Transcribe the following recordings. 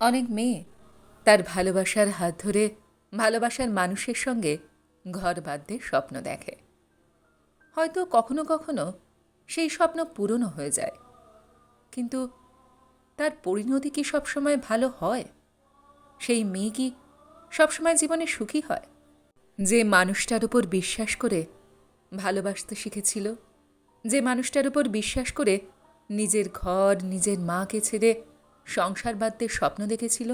অনেক মেয়ে। তার ভালোবাসার হাত ধরে ভালোবাসার মানুষের সঙ্গে ঘর বাঁধতে স্বপ্ন দেখে। হয়তো কখনো কখনো সেই স্বপ্ন পূরণও হয়ে যায়। কিন্তু তার পরিণতি কি সবসময় ভালো হয়? সেই মেয়ে কি সবসময় জীবনে সুখী হয়? যে মানুষটার উপর বিশ্বাস করে ভালোবাসতে শিখেছিল, যে মানুষটার উপর বিশ্বাস করে নিজের ঘর, নিজের মাকে ছেড়ে সংসার বাঁধতে স্বপ্ন দেখেছিল?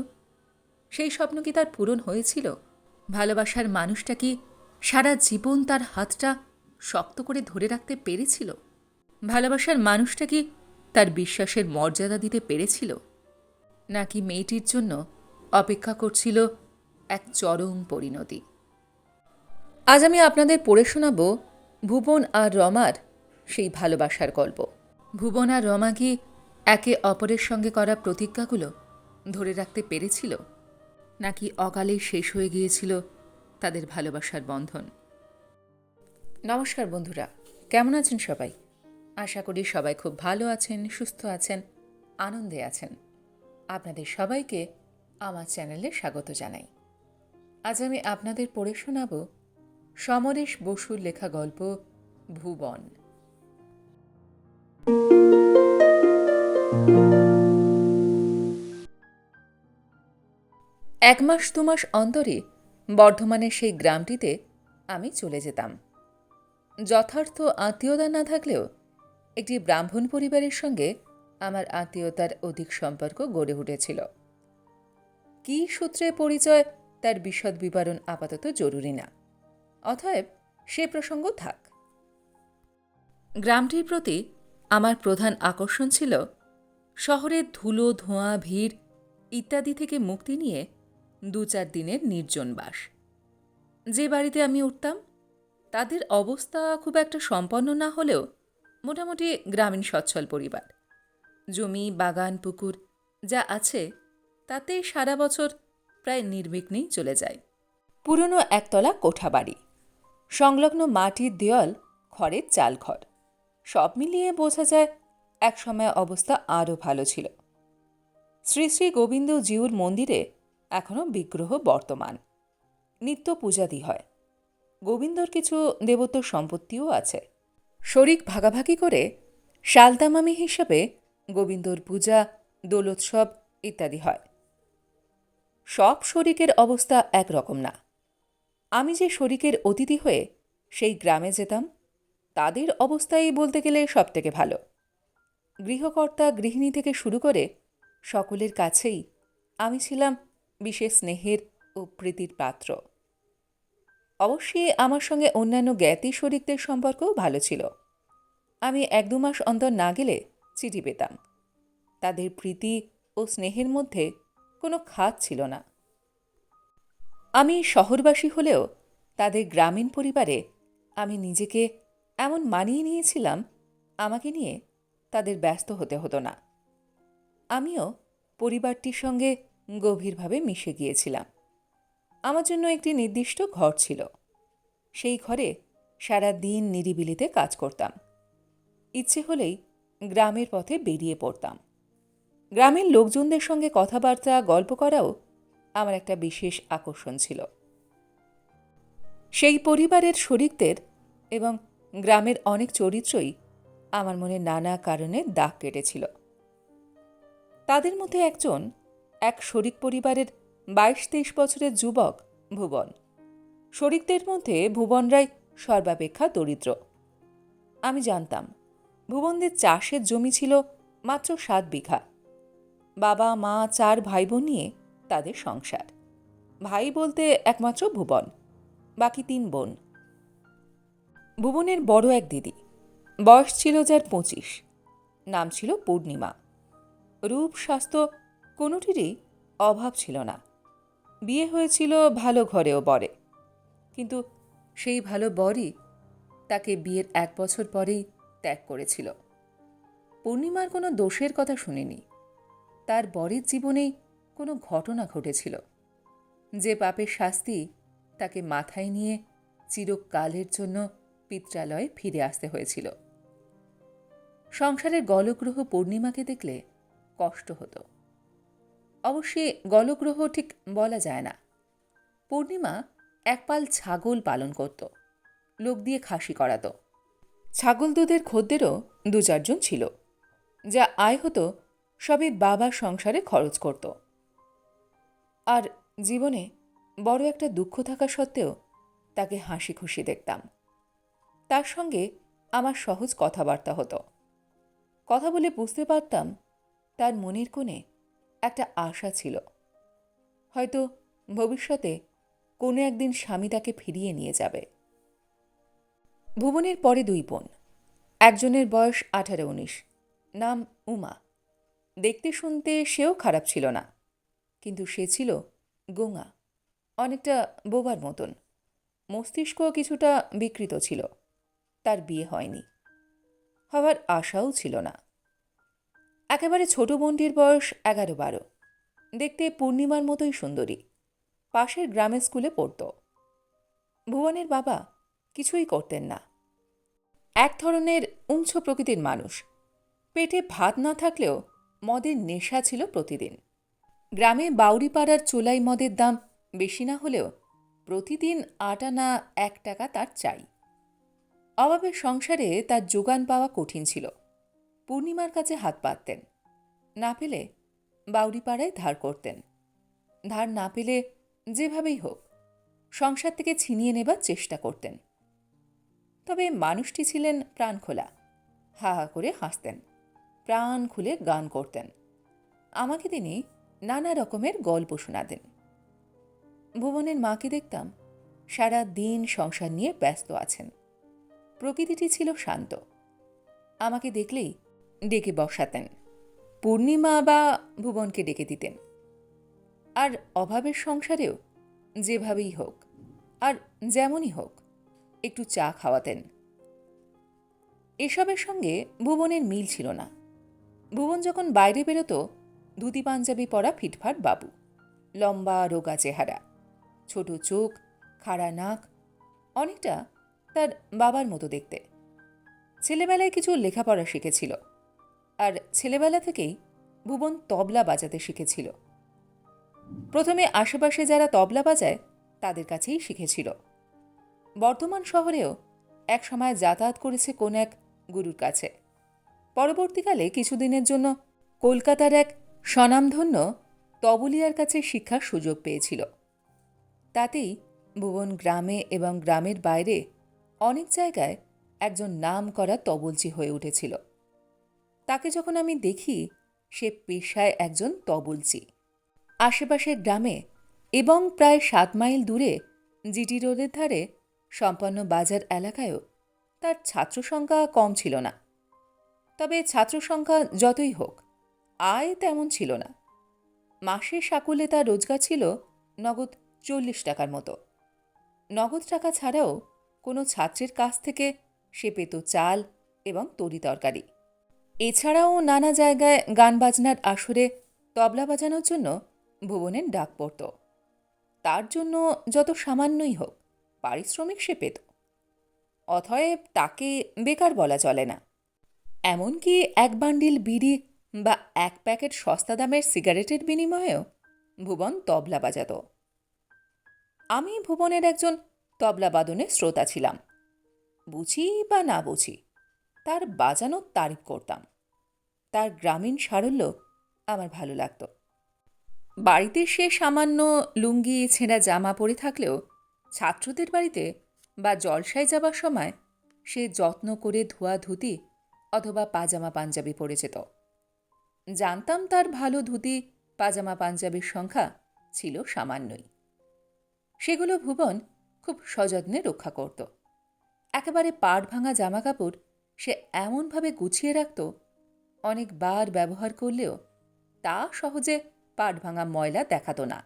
সেই স্বপ্ন কি তার পূরণ হয়েছিল? ভালোবাসার মানুষটা কি সারা জীবন তার হাতটা শক্ত করে ধরে রাখতে পেরেছিল? ভালোবাসার মানুষটা কি তার বিশ্বাসের মর্যাদা দিতে পেরেছিল? নাকি মেয়েটির জন্য অপেক্ষা করছিল এক চরম পরিণতি? আজ আমি আপনাদের পড়ে শোনাব ভুবন আর রমার সেই ভালোবাসার গল্প। ভুবন আর রমা কি একে অপরের সঙ্গে করা প্রতিজ্ঞাগুলো ধরে রাখতে পেরেছিল নাকি অকালেই শেষ হয়ে গিয়েছিল তাদের ভালোবাসার বন্ধন? নমস্কার বন্ধুরা, কেমন আছেন সবাই? আশা করি সবাই খুব ভালো আছেন, সুস্থ আছেন, আনন্দে আছেন। আপনাদের সবাইকে আমার চ্যানেলে স্বাগত জানাই। আজ আমি আপনাদের পড়ে শোনাব সমরেশ বসুর লেখা গল্প ভুবন। এক মাস দু মাস অন্তরে বর্ধমানের সেই গ্রামটিতে আমি চলে যেতাম। যথার্থ আত্মীয়তা না থাকলেও একটি ব্রাহ্মণ পরিবারের সঙ্গে আমার আত্মীয়তার অধিক সম্পর্ক গড়ে উঠেছিল। কী সূত্রে পরিচয় তার বিশদ বিবরণ আপাতত জরুরি না। অতএব সে প্রসঙ্গ থাক। গ্রামটির প্রতি আমার প্রধান আকর্ষণ ছিল শহরের ধুলো, ধোঁয়া, ভিড় ইত্যাদি থেকে মুক্তি নিয়ে দু চার দিনের নির্জন বাস। যে বাড়িতে আমি উঠতাম, তাদের অবস্থা খুব একটা সম্পন্ন না হলেও মোটামুটি গ্রামীণ সচ্ছল পরিবার। জমি, বাগান, পুকুর যা আছে, তাতে সারা বছর প্রায় নির্বিঘ্নেই চলে যায়। পুরনো একতলা কোঠা বাড়ি, সংলগ্ন মাটির দেওয়াল, খড়ের চালঘর, সব মিলিয়ে বোঝা যায় একসময় অবস্থা আরও ভালো ছিল। শ্রী শ্রী গোবিন্দ জিউর মন্দিরে এখনও বিগ্রহ বর্তমান। নিত্য পূজাদি হয়। গোবিন্দর কিছু দেবত্ব সম্পত্তিও আছে। শরিক ভাগাভাগি করে শালতামামি হিসাবে গোবিন্দর পূজা, দোলোৎসব ইত্যাদি হয়। সব শরিকের অবস্থা একরকম না। আমি যে শরিকের অতিথি হয়ে সেই গ্রামে যেতাম, তাদের অবস্থাই বলতে গেলে সব থেকে ভালো। গৃহকর্তা গৃহিণী থেকে শুরু করে সকলের কাছেই আমি ছিলাম বিশেষ স্নেহের ও প্রীতির পাত্র। অবশ্যই আমার সঙ্গে অন্যান্য জ্ঞাতি শরিকদের সম্পর্কও ভালো ছিল। আমি এক দু মাস অন্তর না গেলে চিঠি পেতাম। তাদের প্রীতি ও স্নেহের মধ্যে কোনো খাত ছিল না। আমি শহরবাসী হলেও তাদের গ্রামীণ পরিবারে আমি নিজেকে এমন মানিয়ে নিয়েছিলাম, আমাকে নিয়ে তাদের ব্যস্ত হতে হতো না। আমিও পরিবারটির সঙ্গে গভীরভাবে মিশে গিয়েছিলাম। আমার জন্য একটি নির্দিষ্ট ঘর ছিল। সেই ঘরে সারা দিন নিরিবিলিতে কাজ করতাম। ইচ্ছে হলেই গ্রামের পথে বেরিয়ে পড়তাম। গ্রামের লোকজনদের সঙ্গে কথাবার্তা, গল্প করাও আমার একটা বিশেষ আকর্ষণ ছিল। সেই পরিবারের শরিকদের এবং গ্রামের অনেক চরিত্রই আমার মনে নানা কারণে দাগ কেটেছিল। তাদের মধ্যে একজন এক শরিক পরিবারের বাইশ তেইশ বছরের যুবক ভুবন। শরিকদের মধ্যে ভুবন রায় সর্বাপেক্ষা দরিদ্র। আমি জানতাম, ভুবনদের চাষের জমি ছিল মাত্র সাত বিঘা। বাবা, মা, চার ভাই বোন নিয়ে তাদের সংসার। ভাই বলতে একমাত্র ভুবন, বাকি তিন বোন। ভুবনের বড় এক দিদি। বয়স ছিল যার পঁচিশ। নাম ছিল পূর্ণিমা। রূপ, স্বাস্থ্য কোনোটিরই অভাব ছিল না। বিয়ে হয়েছিল ভালো ঘরেও বরে। কিন্তু সেই ভালো বরই তাকে বিয়ের এক বছর পরেই ত্যাগ করেছিল। পূর্ণিমার কোনো দোষের কথা শুনিনি। তার বরের জীবনেই কোনো ঘটনা ঘটেছিল। যে পাপের শাস্তি তাকে মাথায় নিয়ে চিরকালের জন্য পিত্রালয়ে ফিরে আসতে হয়েছিল। সংসারের গলগ্রহ পূর্ণিমাকে দেখলে কষ্ট হতো। অবশ্যই গলগ্রহ ঠিক বলা যায় না। পূর্ণিমা একপাল ছাগল পালন করত, লোক দিয়ে খাসি করাতো। ছাগল দুধের খদ্দেরও দু চারজন ছিল, যা আয় হতো সবই বাবার সংসারে খরচ করত। আর জীবনে বড় একটা দুঃখ থাকা সত্ত্বেও তাকে হাসি খুশি দেখতাম। তার সঙ্গে আমার সহজ কথাবার্তা হতো। কথা বলে বুঝতে পারতাম তার মনের কোণে একটা আশা ছিল। হয়তো ভবিষ্যতে কোনো একদিন স্বামী তাকে ফিরিয়ে নিয়ে যাবে। ভুবনের পরে দুই বোন, একজনের বয়স আঠারো উনিশ, নাম উমা। দেখতে শুনতে সেও খারাপ ছিল না, কিন্তু সে ছিল গোঙা, অনেকটা বোবার মতন। মস্তিষ্ক কিছুটা বিকৃত ছিল, তার বিয়ে হয়নি। হওয়ার আশাও ছিল না। একেবারে ছোট বোনটির বয়স এগারো বারো। দেখতে পূর্ণিমার মতোই সুন্দরী। পাশের গ্রামের স্কুলে পড়ত। ভুবনের বাবা কিছুই করতেন না। এক ধরনের উঞ্চ প্রকৃতির মানুষ। পেটে ভাত না থাকলেও মদের নেশা ছিল প্রতিদিন। গ্রামে বাউরিপাড়ার চোলাই মদের দাম বেশি না হলেও প্রতিদিন আট আনা এক টাকা তার চাই। অভাবের সংসারে তার যোগান পাওয়া কঠিন ছিল। পূর্ণিমার কাছে হাত পাততেন না পেলে বাউরিপাড়ায় ধার করতেন। ধার না পেলে যেভাবেই হোক, সংসার থেকে ছিনিয়ে নেবার চেষ্টা করতেন। তবে মানুষটি ছিলেন প্রাণখোলা। হা হা করে হাসতেন। প্রাণ খুলে গান করতেন। আমাকে তিনি নানা রকমের গল্প শোনাতেন। ভুবনের মাকে দেখতাম সারা দিন সংসার নিয়ে ব্যস্ত আছেন। প্রকৃতিটি ছিল শান্ত। আমাকে দেখলেই ডেকে বসাতেন। পূর্ণিমা বা ভুবনকে ডেকে দিতেন। আর অভাবের সংসারেও যেভাবেই হোক, আর যেমনই হোক, একটু চা খাওয়াতেন। এসবের সঙ্গে ভুবনের মিল ছিল না। ভুবন যখন বাইরে বেরোতো, ধুতি, পাঞ্জাবি পরা ফিটফাট বাবু। লম্বা, রোগা চেহারা। ছোট চোখ, খাড়া নাক, অনেকটা তার বাবার মতো দেখতে। ছেলেবেলায় কিছু লেখাপড়া শিখেছিল। আর ছেলেবেলা থেকেই ভুবন তবলা বাজাতে শিখেছিল। প্রথমে আশেপাশে যারা তবলা বাজায়, তাদের কাছেই শিখেছিল। বর্ধমান শহরেও এক সময় যাতায়াত করেছে কোন এক গুরুর কাছে। পরবর্তীকালে কিছুদিনের জন্য কলকাতার এক স্বনামধন্য তবলিয়ার কাছে শিক্ষার সুযোগ পেয়েছিল। তাতেই ভুবন গ্রামে এবং গ্রামের বাইরে অনেক জায়গায় একজন নাম করা তবলচি হয়ে উঠেছিল। তাকে যখন আমি দেখি, সে পেশায় একজন তবলচি। আশেপাশের গ্রামে এবং প্রায় সাত মাইল দূরে জিটি রোডের ধারে সম্পন্ন বাজার এলাকায়ও তার ছাত্র সংখ্যা কম ছিল না। তবে ছাত্র সংখ্যা যতই হোক, আয় তেমন ছিল না। মাসে সাকুলে তার রোজগার ছিল নগদ চল্লিশ টাকার মতো। নগদ টাকা ছাড়াও কোনো ছাত্রের কাছ থেকে সে পেত চাল এবং তরি তরকারি। এছাড়াও নানা জায়গায় গান বাজনার আসরে তবলা বাজানোর জন্য ভুবনের ডাক পড়ত। তার জন্য যত সামান্যই হোক পারিশ্রমিক সে পেত। অথয়েব তাকে বেকার বলা চলে না। এমনকি এক বান্ডিল বিড়ি বা এক প্যাকেট সস্তা দামের সিগারেটের বিনিময়েও ভুবন তবলা বাজাত। আমি ভুবনের একজন তবলা বাদনের শ্রোতা ছিলাম। বুঝি বা না বুঝি তার বাজানোর তারিফ করতাম। তার গ্রামীণ সারল্য আমার ভালো লাগত। বাড়িতে সে সামান্য লুঙ্গি, ছেঁড়া জামা পরে থাকলেও ছাত্রদের বাড়িতে বা জলসায় যাবার সময় সে যত্ন করে ধোয়া ধুতি অথবা পাজামা পাঞ্জাবি পরে যেত। জানতাম তার ভালো ধুতি, পাজামা পাঞ্জাবির সংখ্যা ছিল সামান্যই। সেগুলো ভুবন খুব সযত্নে রক্ষা করত। একেবারে পাড় ভাঙা জামা কাপড় সে এমনভাবে গুছিয়ে রাখত, অনেকবার ব্যবহার করলেও তা সহজে পাট ভাঙা ময়লা দেখাতো না।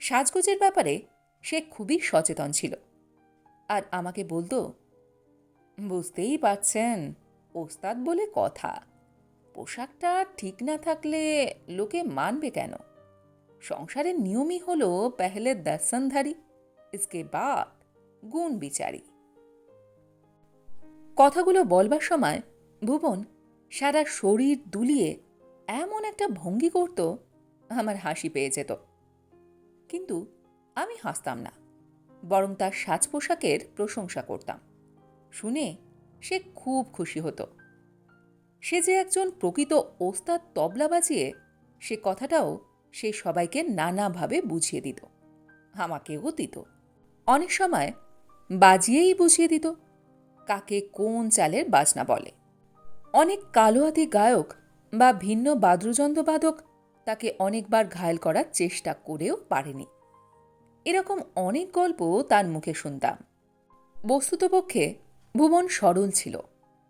সাজগোজের ব্যাপারে সে খুবই সচেতন ছিল। আর আমাকে বলতো, বুঝতেই পারছেন, ওস্তাদ বলে কথা, পোশাকটা ঠিক না থাকলে লোকে মানবে কেন? সংসারের নিয়মই হলো পেহলে দর্শনধারী ইসকে বাদ গুণ বিচারি। কথাগুলো বলবার সময় ভুবন সারা শরীর দুলিয়ে এমন একটা ভঙ্গি করত, আমার হাসি পেয়ে যেত। কিন্তু আমি হাসতাম না, বরং তার সাজ পোশাকের প্রশংসা করতাম। শুনে সে খুব খুশি হতো। সে যে একজন প্রকৃত ওস্তাদ তবলা বাজিয়ে সে কথাটাও সে সবাইকে নানাভাবে বুঝিয়ে দিত, আমাকেও দিত। অনেক সময় বাজিয়েই বুঝিয়ে দিত। কাকে কোন চালের বাজনা বলে। অনেক কালোয়াদি গায়ক বা ভিন্ন বাদ্যযন্ত্রবাদক তাকে অনেকবার ঘায়েল করার চেষ্টা করেও পারেনি। এরকম অনেক গল্প তার মুখে শুনতাম। বস্তুতপক্ষে ভুবন সরল ছিল,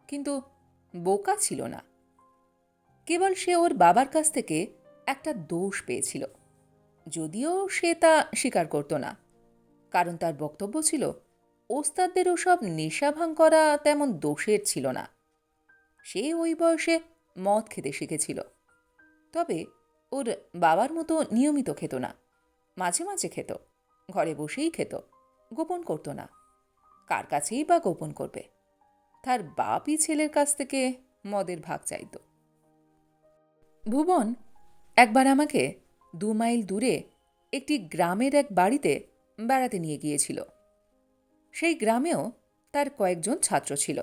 কিন্তু বোকা ছিল না। কেবল সে ওর বাবার কাছ থেকে একটা দোষ পেয়েছিল, যদিও সে তা স্বীকার করত না, কারণ তার বক্তব্য ছিল ওস্তাদদের ওসব নেশা ভাঙ করা তেমন দোষের ছিল না। সে ওই বয়সে মদ খেতে শিখেছিল। তবে ওর বাবার মতো নিয়মিত খেত না। মাঝে মাঝে খেত। ঘরে বসেই খেত। গোপন করত না। কার কাছেই বা গোপন করবে? তার বাপই ছেলের কাছ থেকে মদের ভাগ চাইত। ভুবন একবার আমাকে দু মাইল দূরে একটি গ্রামের এক বাড়িতে বেড়াতে নিয়ে গিয়েছিল। সেই গ্রামেও তার কয়েকজন ছাত্র ছিল।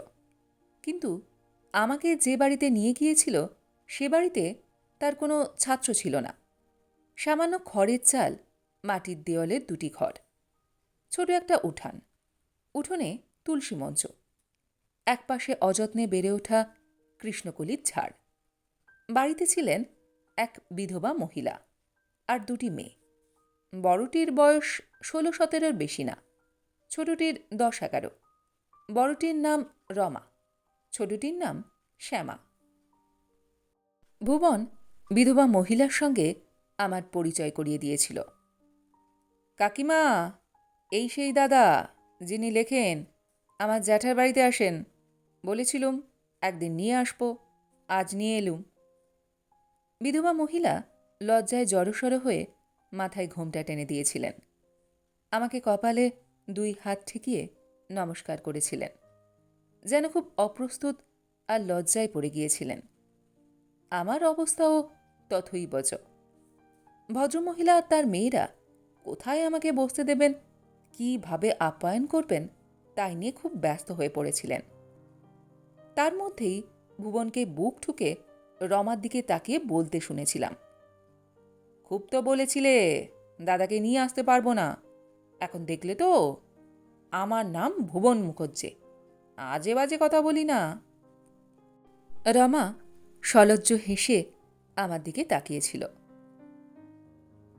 কিন্তু আমাকে যে বাড়িতে নিয়ে গিয়েছিল, সে বাড়িতে তার কোনো ছাত্র ছিল না। সামান্য খড়ের চাল, মাটির দেওয়ালের দুটি ঘর, ছোট একটা উঠান, উঠোনে তুলসী মঞ্চ, একপাশে অযত্নে বেড়ে ওঠা কৃষ্ণকলির ঝাড়। বাড়িতে ছিলেন এক বিধবা মহিলা আর দুটি মেয়ে। বড়টির বয়স ষোলো সতেরোর বেশি না। ছোটটির দশ এগারো। বড়টির নাম রমা। ছোটটির নাম শ্যামা। ভুবন বিধবা মহিলার সঙ্গে আমার পরিচয় করিয়ে দিয়েছিল। কাকিমা, এই সেই দাদা যিনি লেখেন, আমার জ্যাঠার বাড়িতে আসেন। বলেছিলুম, একদিন নিয়ে আসব, আজ নিয়ে এলুম। বিধবা মহিলা লজ্জায় জড়সড় হয়ে মাথায় ঘোমটা টেনে দিয়েছিলেন। আমাকে কপালে দুই হাত ঠেকিয়ে নমস্কার করেছিলেন। যেন খুব অপ্রস্তুত আর লজ্জায় পড়ে গিয়েছিলেন। আমার অবস্থাও তথই বচ। ভদ্রমহিলা আর তার মেয়েরা কোথায় আমাকে বসতে দেবেন, কীভাবে আপ্যায়ন করবেন, তাই নিয়ে খুব ব্যস্ত হয়ে পড়েছিলেন। তার মধ্যেই ভুবনকে বুক ঠুকে রমার দিকে তাকিয়ে বলতে শুনেছিলাম। খুব তো বলেছিলে, দাদাকে নিয়ে আসতে পারব না। এখন দেখলে তো আমার নাম ভুবন মুখর্জি আজে বাজে কথা বলি না। রমা সলজ্জ হেসে আমার দিকে তাকিয়েছিল।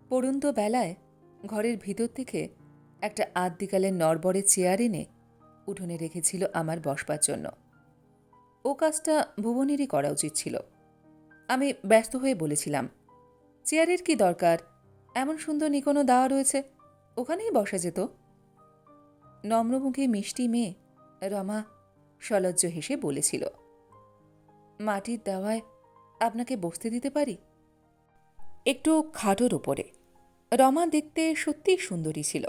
পড়ন্ত বেলায় ঘরের ভিতর থেকে একটা আদ্যিকালের নরবরের চেয়ার এনে উঠোনে রেখেছিল আমার বসবার জন্য। ও কাজটা ভুবনেরই করা উচিত ছিল। আমি ব্যস্ত হয়ে বলেছিলাম, চেয়ারের কি দরকার? এমন সুন্দর নিকোনো দেওয়া রয়েছে। ওখানেই বসা যেত। নম্রমুখী মিষ্টি মেয়ে রমা সলজ্জ হেসে বলেছিল, মাটির দাওয়ায় আপনাকে বসতে দিতে পারি? একটু খাটোর ওপরে। রমা দেখতে সত্যিই সুন্দরী ছিল।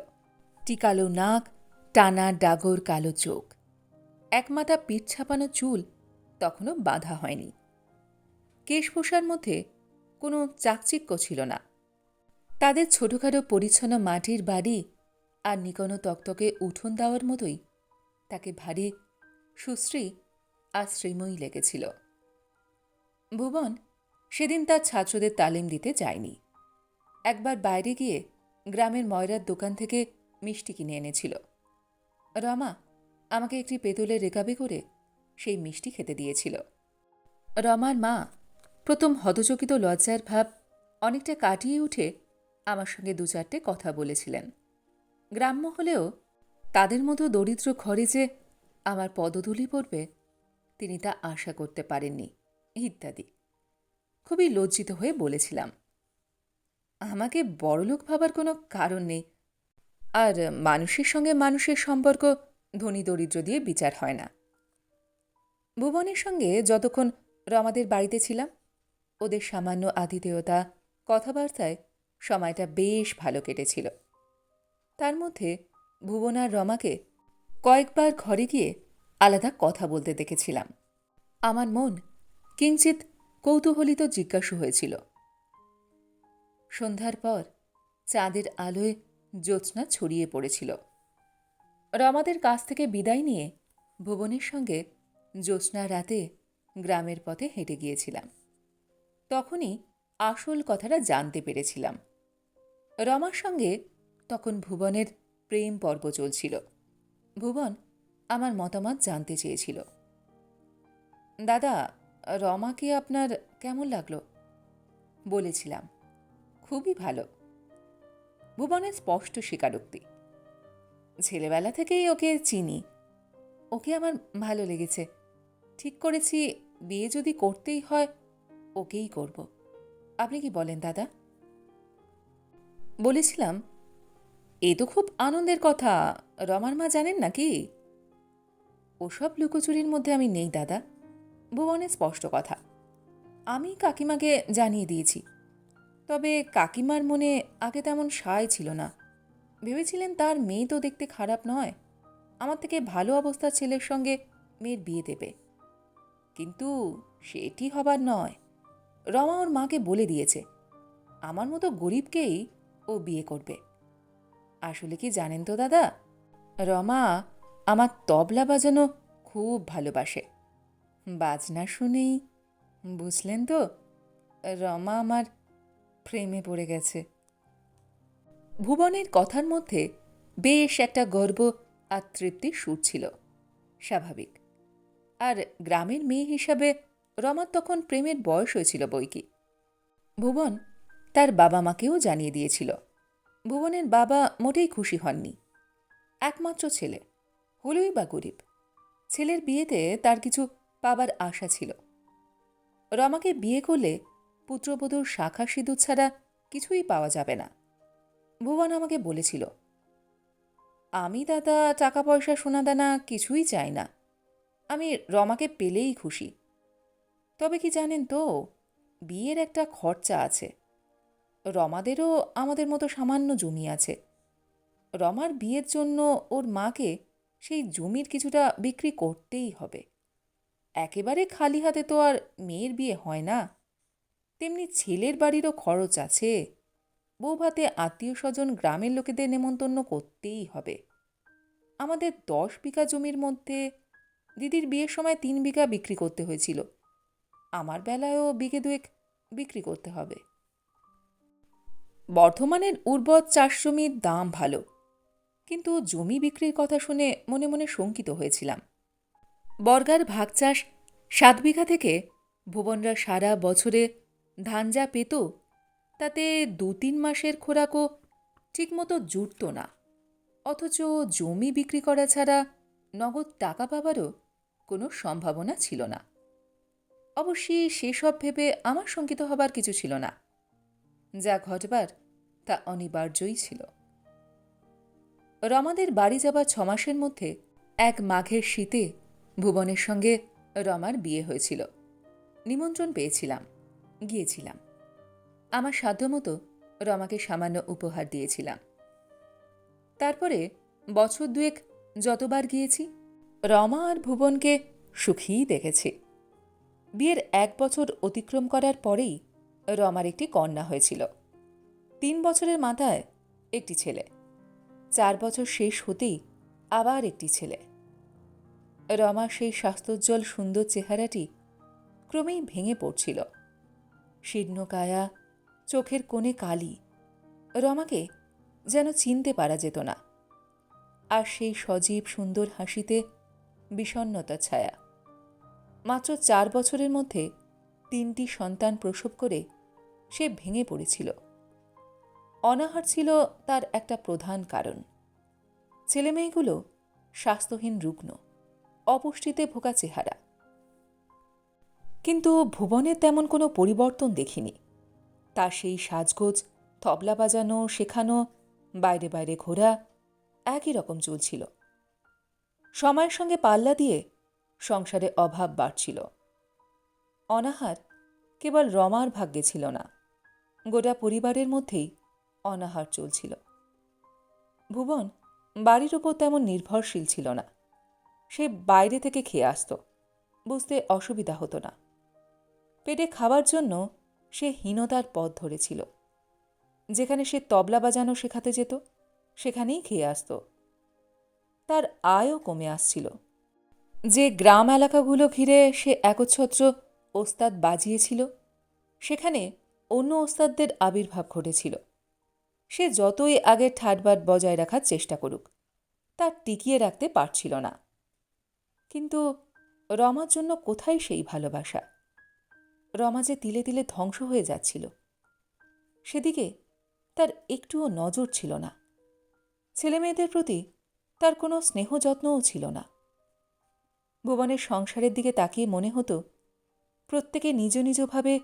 টিকালো নাক, টানা ডাগর কালো চোখ। একমাথা পিঠ ছাপানো চুল তখনও বাঁধা হয়নি। কেশভূষার মধ্যে কোনো চাকচিক্য ছিল না। তাদের ছোটখাটো পরিচ্ছন্ন মাটির বাড়ি আর নিকনো তকতকে উঠোন দেওয়ার মতোই। তাকে ভারী, সুশ্রী আর শ্রীময়ী লেগেছিল। ভুবন সেদিন তার ছাত্রদের তালিম দিতে যায়নি। একবার বাইরে গিয়ে গ্রামের ময়রার দোকান থেকে মিষ্টি কিনে এনেছিল। রমা আমাকে একটি পেতলের রেকাবে করে সেই মিষ্টি খেতে দিয়েছিল। রমার মা প্রথম হতচকিত লজ্জার ভাব অনেকটা কাটিয়ে উঠে আমার সঙ্গে দু চারটে কথা বলেছিলেন। গ্রাম্য হলেও তাদের মতো দরিদ্র ঘরে যে আমার পদধূলি পড়বে, তিনি তা আশা করতে পারেননি, ইত্যাদি। খুবই লজ্জিত হয়ে বলেছিলাম, আমাকে বড়লোক ভাবার কোনো কারণ নেই। আর মানুষের সঙ্গে মানুষের সম্পর্ক, ধনী দরিদ্র দিয়ে বিচার হয় না। ভুবনের সঙ্গে যতক্ষণ রমাদের বাড়িতে ছিলাম, ওদের সামান্য আতিথেয়তা, কথাবার্তায় সময়টা বেশ ভালো কেটেছিল। তার মধ্যে ভুবন আর রমাকে কয়েকবার ঘরে গিয়ে আলাদা কথা বলতে দেখেছিলাম। আমার মন কিঞ্চিত কৌতূহলিত জিজ্ঞাসু হয়েছিল। সন্ধ্যার পর চাঁদের আলোয় জ্যোৎস্না ছড়িয়ে পড়েছিল। রমাদের কাছ থেকে বিদায় নিয়ে ভুবনের সঙ্গে জ্যোৎস্না রাতে গ্রামের পথে হেঁটে গিয়েছিলাম। তখনই আসল কথাটা জানতে পেরেছিলাম। রমার সঙ্গে তখন ভুবনের প্রেম পর্ব চলছিল। ভুবন আমার মতামত জানতে চেয়েছিল। দাদা, রমাকে আপনার কেমন লাগল? বলেছিলাম। খুবই ভালো। ভুবনের স্পষ্ট স্বীকারোক্তি। ছেলেবেলা থেকেই ওকে চিনি। ওকে আমার ভালো লেগেছে। ঠিক করেছি, বিয়ে যদি করতেই হয়, ওকেই করব। আপনি কি বলেন, দাদা? বলেছিলাম, এ তো খুব আনন্দের কথা, রমার মা জানেন নাকি? ওসব লুকোচুরির মধ্যে আমি নেই, দাদা। ভুবনের স্পষ্ট কথা। আমি কাকিমাকে জানিয়ে দিয়েছি। তবে কাকিমার মনে আগে তেমন সায় ছিল না। ভেবেছিলেন তার মেয়ে তো দেখতে খারাপ নয়। আমার থেকে ভালো অবস্থার ছেলের সঙ্গে মেয়ের বিয়ে দেবে। কিন্তু সেটি হবার নয়। রমা ওর মাকে বলে দিয়েছে। আমার মতো গরিবকেই ও বিয়ে করবে। আসলে কি জানেন তো দাদা? রমা আমার তবলা বাজানো খুব ভালোবাসে। বাজনা শুনেই, বুঝলেন তো? রমা আমার প্রেমে পড়ে গেছে। ভুবনের কথার মধ্যে বেশ একটা গর্ব আর তৃপ্তির সুর ছিল, স্বাভাবিক। আর গ্রামের মেয়ে হিসাবে রমার তখন প্রেমের বয়স হয়েছিল বইকি। ভুবন তার বাবা মাকেও জানিয়ে দিয়েছিল। ভুবনের বাবা মোটেই খুশি হননি। একমাত্র ছেলে, হলই বা গরিব। ছেলের বিয়েতে তার কিছু পাবার আশা ছিল। রমাকে বিয়ে করলে পুত্রবধূর শাখা সিঁদুর ছাড়া কিছুই পাওয়া যাবে না। ভুবন আমাকে বলেছিল, আমি দাদা টাকা পয়সা সোনাদানা কিছুই চাই না। আমি রমাকে পেলেই খুশি। তবে কি জানেন তো, বিয়ের একটা খরচা আছে। রমাদেরও আমাদের মতো সামান্য জমি আছে। রমার বিয়ের জন্য ওর মাকে সেই জমির কিছুটা বিক্রি করতেই হবে। একেবারে খালি হাতে তো আর মেয়ের বিয়ে হয় না। তেমনি ছেলের বাড়িরও খরচ আছে। বউ ভাতে আত্মীয় স্বজন গ্রামের লোকেদের নেমন্তন্ন করতেই হবে। আমাদের দশ বিঘা জমির মধ্যে দিদির বিয়ের সময় তিন বিঘা বিক্রি করতে হয়েছিল। আমার বেলায়ও বিঘে দুয়েক বিক্রি করতে হবে। বর্ধমানের উর্বর চাষ জমির দাম ভালো। কিন্তু জমি বিক্রির কথা শুনে মনে মনে শঙ্কিত হয়েছিলাম। বর্গার ভাগ চাষ সাত বিঘা থেকে ভুবনরা সারা বছরে ধান যা পেত, তাতে দু তিন মাসের খোরাকও ঠিকমতো জুটত না। অথচ জমি বিক্রি করা ছাড়া নগদ টাকা পাবারও কোনো সম্ভাবনা ছিল না। অবশ্যই সেসব ভেবে আমার শঙ্কিত হবার কিছু ছিল না। যা ঘটবার তা অনিবার্যই ছিল। রমাদের বাড়ি যাবার ছমাসের মধ্যে এক মাঘের শীতে ভুবনের সঙ্গে রমার বিয়ে হয়েছিল। নিমন্ত্রণ পেয়েছিলাম, গিয়েছিলাম। আমার সাধ্যমতো রমাকে সামান্য উপহার দিয়েছিলাম। তারপরে বছর দুয়েক যতবার গিয়েছি, রমা আর ভুবনকে সুখীই দেখেছি। বিয়ের এক বছর অতিক্রম করার পরেই রমার একটি কন্যা হয়েছিল। তিন বছরের মাথায় একটি ছেলে। চার বছর শেষ হতেই আবার একটি ছেলে। রমা সেই স্বাস্থ্যোজ্জ্বল সুন্দর চেহারাটি ক্রমেই ভেঙে পড়ছিল। শীর্ণকায়া চোখের কোণে কালি, রমাকে যেন চিনতে পারা যেত না। আর সেই সজীব সুন্দর হাসিতে বিষণ্নতার ছায়া। মাত্র চার বছরের মধ্যে তিনটি সন্তান প্রসব করে সে ভেঙে পড়েছিল। অনাহার ছিল তার একটা প্রধান কারণ। ছেলেমেয়েগুলো স্বাস্থ্যহীন রুগ্ন, অপুষ্টিতে ভোগা চেহারা। কিন্তু ভুবনের তেমন কোনো পরিবর্তন দেখিনি। তার সেই সাজগোজ, তবলা বাজানো, শেখানো, বাইরে বাইরে ঘোরা, একই রকম চলছিল। সময়ের সঙ্গে পাল্লা দিয়ে সংসারে অভাব বাড়ছিল। অনাহার কেবল রমার ভাগ্যে ছিল না। গোটা পরিবারের মধ্যেই অনাহার চলছিল। ভুবন, বাড়ির ওপর তেমন নির্ভরশীল ছিল না। সে বাইরে থেকে খেয়ে আসত, বুঝতে অসুবিধা হতো না। পেটে খাওয়ার জন্য সে হীনতার পথ ধরেছিল। যেখানে সে তবলা বাজানো শেখাতে যেত, সেখানেই খেয়ে আসতো। তার আয়ও কমে আসছিল। যে গ্রাম এলাকাগুলো ঘিরে সে একচ্ছত্র ওস্তাদ বাজিয়েছিল, সেখানে অন্য ওস্তাদদের আবির্ভাব ঘটেছিল। সে যতই আগে ঠাটবাট বজায় রাখার চেষ্টা করুক, তার টিকিয়ে রাখতে পারছিল না। কিন্তু রমার জন্য কোথায় সেই ভালোবাসা? রমা যে তিলে তিলে ধ্বংস হয়ে যাচ্ছিল, সেদিকে তার একটুও নজর ছিল না। ছেলেমেয়েদের প্রতি তার কোনো স্নেহ যত্নও ছিল না। ভুবনের সংসারের দিকে তাকিয়ে মনে হতো, প্রত্যেকে নিজ নিজভাবে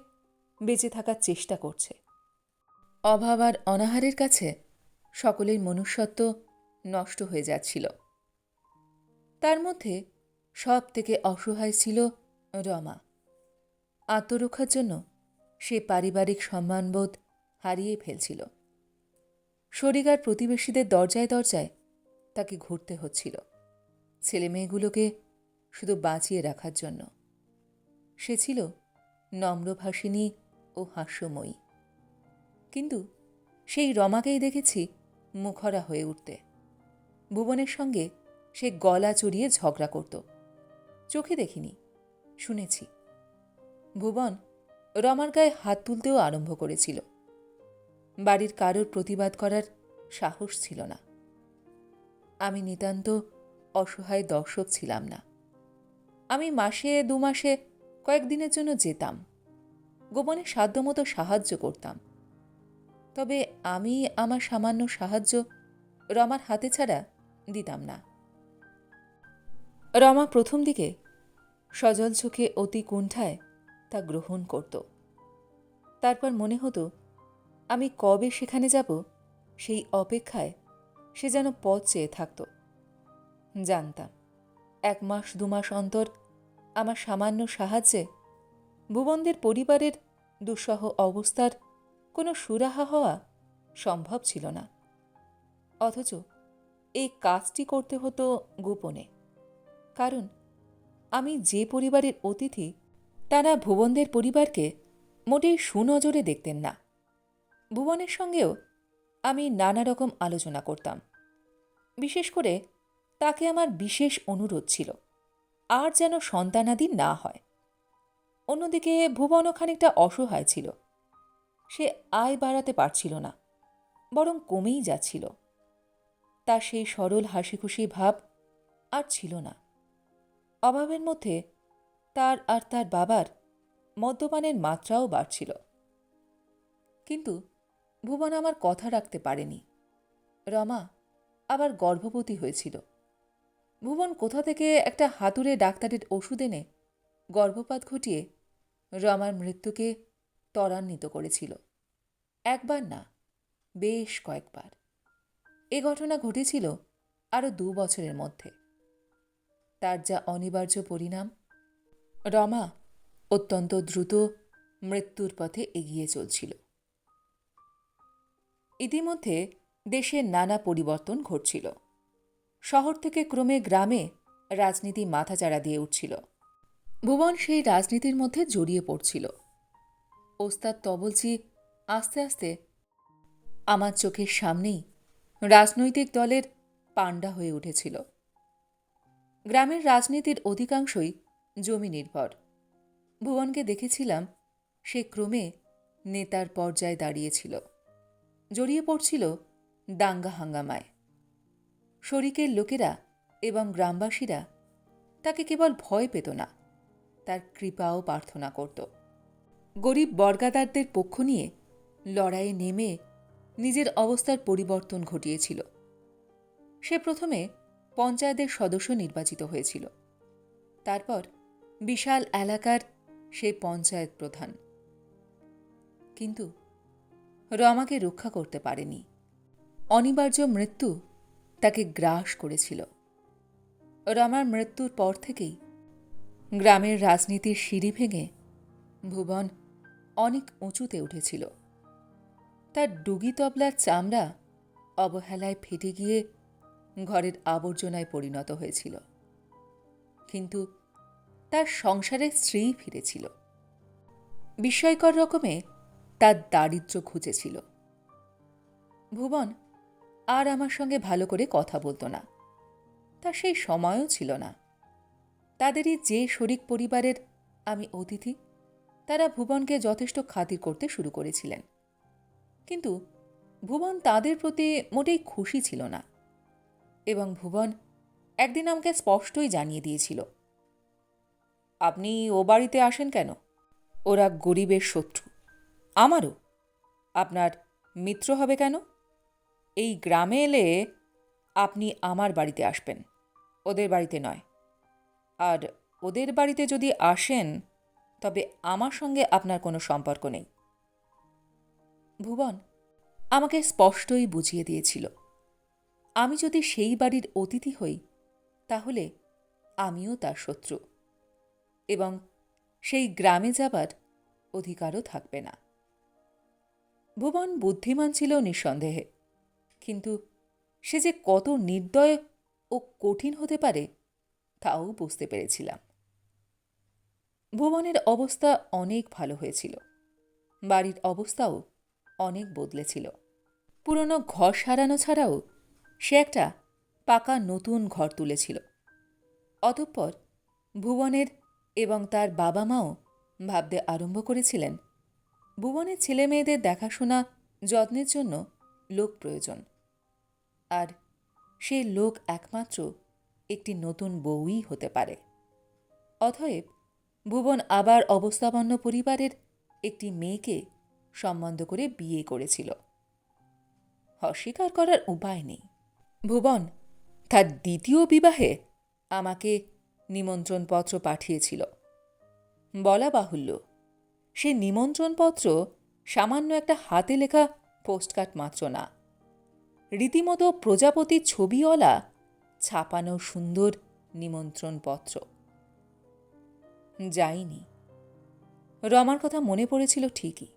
বেঁচে থাকার চেষ্টা করছে। অভাব আর অনাহারের কাছে সকলের মনুষ্যত্ব নষ্ট হয়ে যাচ্ছিল। তার মধ্যে সব থেকে অসহায় ছিল রমা। আত্মরক্ষার জন্য সে পারিবারিক সম্মানবোধ হারিয়ে ফেলছিল। শরিকার প্রতিবেশীদের দরজায় দরজায় তাকে ঘুরতে হচ্ছিল। ছেলেমেয়েগুলোকে শুধু বাঁচিয়ে রাখার জন্য। সে ছিল নম্রভাষিনী ও হাস্যময়ী। কিন্তু সেই রমাকেই দেখেছি মুখরা হয়ে উঠতে। ভুবনের সঙ্গে সে গলা চড়িয়ে ঝগড়া করত। চোখে দেখিনি, শুনেছি। ভুবন রমার গায়ে হাত তুলতেও আরম্ভ করেছিল। বাড়ির কারোর প্রতিবাদ করার সাহস ছিল না। আমি নিতান্ত অসহায় দর্শক ছিলাম না। আমি মাসে দু মাসে কয়েকদিনের জন্য যেতাম। গোপনে সাধ্যমতো সাহায্য করতাম। তবে আমি আমার সামান্য সাহায্য রমার হাতে ছাড়া দিতাম না। রমা প্রথম দিকে সজল চোখে অতি কুণ্ঠায় তা গ্রহণ করত। তারপর মনে হতো, আমি কবে সেখানে যাব, সেই অপেক্ষায় সে যেন পথ চেয়ে থাকত। জানতাম, এক মাস দু মাস অন্তর আমার সামান্য সাহায্যে ভুবনদের পরিবারের দুঃসহ অবস্থার কোনো সুরাহা হওয়া সম্ভব ছিল না। অথচ এই কাজটি করতে হতো গোপনে। কারণ আমি যে পরিবারের অতিথি, তারা ভুবনদের পরিবারকে মোটেই সুনজরে দেখতেন না। ভুবনের সঙ্গেও আমি নানা রকম আলোচনা করতাম। বিশেষ করে তাকে আমার বিশেষ অনুরোধ ছিল, আর যেন সন্তানাদি না হয়। অন্যদিকে ভুবনও খানিকটা অসহায় ছিল। সে আয় বাড়াতে পারছিল না, বরং কমেই যাচ্ছিল। তার সেই সরল হাসিখুশি ভাব আর ছিল না। অভাবের মধ্যে তার আর তার বাবার মদ্যপানের মাত্রাও বাড়ছিল। কিন্তু ভুবন আমার কথা রাখতে পারেনি। রমা আবার গর্ভবতী হয়েছিল। ভুবন কোথা থেকে একটা হাতুড়ে ডাক্তারের ওষুধ এনে গর্ভপাত ঘটিয়ে রমার মৃত্যুকে ত্বরান্বিত করেছিল। একবার না, বেশ কয়েকবার। এ ঘটনা ঘটেছিল আরও দু বছরের মধ্যে। তার যা অনিবার্য পরিণাম, রমা অত্যন্ত দ্রুত মৃত্যুর পথে এগিয়ে চলছিল। ইতিমধ্যে দেশের নানা পরিবর্তন ঘটছিল। শহর থেকে ক্রমে গ্রামে রাজনীতি মাথাচাড়া দিয়ে উঠছিল। ভুবন সেই রাজনীতির মধ্যে জড়িয়ে পড়ছিল। ওস্তাদ তবলচি আস্তে আস্তে আমার চোখের সামনেই রাজনৈতিক দলের পাণ্ডা হয়ে উঠেছিল। গ্রামের রাজনীতির অধিকাংশই জমি নির্ভর। ভুবনকে দেখেছিলাম, সে ক্রমে নেতার পর্যায়ে দাঁড়িয়েছিল। জড়িয়ে পড়ছিল দাঙ্গা হাঙ্গামায়। শরিকের লোকেরা এবং গ্রামবাসীরা তাকে কেবল ভয় পেত না, তার কৃপাও প্রার্থনা করত। গরিব বর্গাদারদের পক্ষ নিয়ে লড়াইয়ে নেমে নিজের অবস্থার পরিবর্তন ঘটিয়েছিল। সে প্রথমে পঞ্চায়েতের সদস্য নির্বাচিত হয়েছিল। তারপর বিশাল এলাকার সে পঞ্চায়েত প্রধান। কিন্তু রমাকে রক্ষা করতে পারেনি। অনিবার্য মৃত্যু তাকে গ্রাস করেছিল। রমার মৃত্যুর পর থেকেই গ্রামের রাজনীতির সিঁড়ি ভেঙে ভুবন অনেক উঁচুতে উঠেছিল। তার ডুগি তবলার চামড়া অবহেলায় ফেটে গিয়ে ঘরের আবর্জনায় পরিণত হয়েছিল। কিন্তু তার সংসারে স্ত্রী ফিরেছিল। বিস্ময়কর রকমে তার দারিদ্র্য খুঁজেছিল। ভুবন আর আমার সঙ্গে ভালো করে কথা বলতো না। তার সেই সময়ও ছিল না। তাদেরই যে শরিক পরিবারের আমি অতিথি তারা ভুবনকে যথেষ্ট খাতির করতে শুরু করেছিলেন। কিন্তু ভুবন তাদের প্রতি মোটেই খুশি ছিল না এবং ভুবন একদিন আমাকে স্পষ্টই জানিয়ে দিয়েছিল, আপনি ও বাড়িতে আসেন কেন? ওরা গরিবের শত্রু। আমারও। আপনার মিত্র হবে কেন? এই গ্রামে এলে আপনি আমার বাড়িতে আসবেন। ওদের বাড়িতে নয়। আর ওদের বাড়িতে যদি আসেন তবে আমার সঙ্গে আপনার কোনো সম্পর্ক নেই। ভুবন আমাকে স্পষ্টই বুঝিয়ে দিয়েছিল। আমি যদি সেই বাড়ির অতিথি হই, তাহলে আমিও তার শত্রু এবং সেই গ্রামে যাবার অধিকারও থাকবে না। ভুবন বুদ্ধিমান ছিল নিঃসন্দেহে, কিন্তু সে যে কত নির্দয় ও কঠিন হতে পারে, তাও বুঝতে পেরেছিলাম। ভুবনের অবস্থা অনেক ভালো হয়েছিল। বাড়ির অবস্থাও অনেক বদলেছিল। পুরনো ঘর সারানো ছাড়াও সে একটা পাকা নতুন ঘর তুলেছিল। অতঃপর ভুবনের এবং তার বাবা মাও ভাবতে আরম্ভ করেছিলেন, ভুবনের ছেলে মেয়েদের দেখাশোনা যত্নের জন্য লোক প্রয়োজন। আর সে লোক একমাত্র একটি নতুন বউই হতে পারে। অতএব ভুবন আবার অবস্থাপন্ন পরিবারের একটি মেয়েকে সম্বন্ধ করে বিয়ে করেছিল। অস্বীকার করার উপায় নেই। ভুবন তার দ্বিতীয় বিবাহে আমাকে নিমন্ত্রণপত্র পাঠিয়েছিল। বলা বাহুল্য, সে নিমন্ত্রণপত্র সামান্য একটা হাতে লেখা পোস্টকার্ড মাত্র না। রীতিমতো প্রজাপতির ছবিওয়ালা ছাপানো সুন্দর নিমন্ত্রণপত্র। যাইনি। রমার কথা মনে পড়েছিল ঠিকই।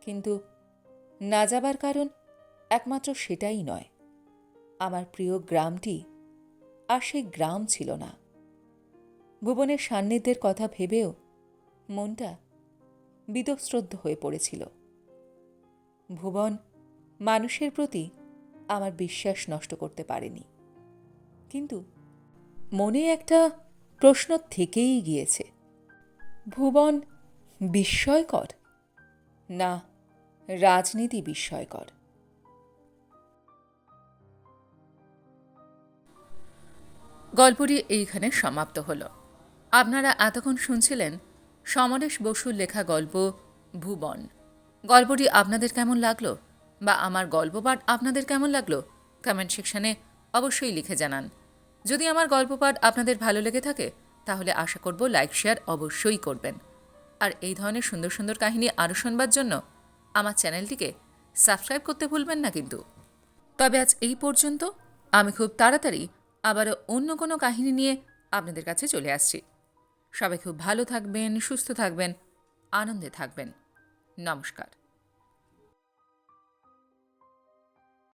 কিন্তু না যাবার কারণ একমাত্র সেটাই নয়। আমার প্রিয় গ্রামটি আর সেই গ্রাম ছিল না। ভুবনের সান্নিধ্যের কথা ভেবেও মনটা বিদশ্রদ্ধ হয়ে পড়েছিল। ভুবন মানুষের প্রতি আমার বিশ্বাস নষ্ট করতে পারেনি। কিন্তু মনে একটা প্রশ্ন থেকেই গিয়েছে। ভুবন, বিস্ময়কর? না, রাজনীতি বিস্ময়কর। গল্পটি এইখানে সমাপ্ত হল। আপনারা এতক্ষণ শুনছিলেন সমরেশ বসুর লেখা গল্প ভুবন। গল্পটি আপনাদের কেমন লাগল বা আমার গল্প পাঠ আপনাদের কেমন লাগল কমেন্ট সেকশনে অবশ্যই লিখে জানান। যদি আমার গল্প পাঠ আপনাদের ভালো লেগে থাকে, তাহলে আশা করব লাইক, শেয়ার অবশ্যই করবেন। আর এই ধরনের সুন্দর সুন্দর কাহিনী আরও শোনবার জন্য আমার চ্যানেলটিকে সাবস্ক্রাইব করতে ভুলবেন না কিন্তু। তবে আজ এই পর্যন্ত আমি খুব তাড়াতাড়ি আবারও অন্য কোনো কাহিনী নিয়ে আপনাদের কাছে চলে আসছি। সবাই খুব ভালো থাকবেন, সুস্থ থাকবেন, আনন্দে থাকবেন। নমস্কার।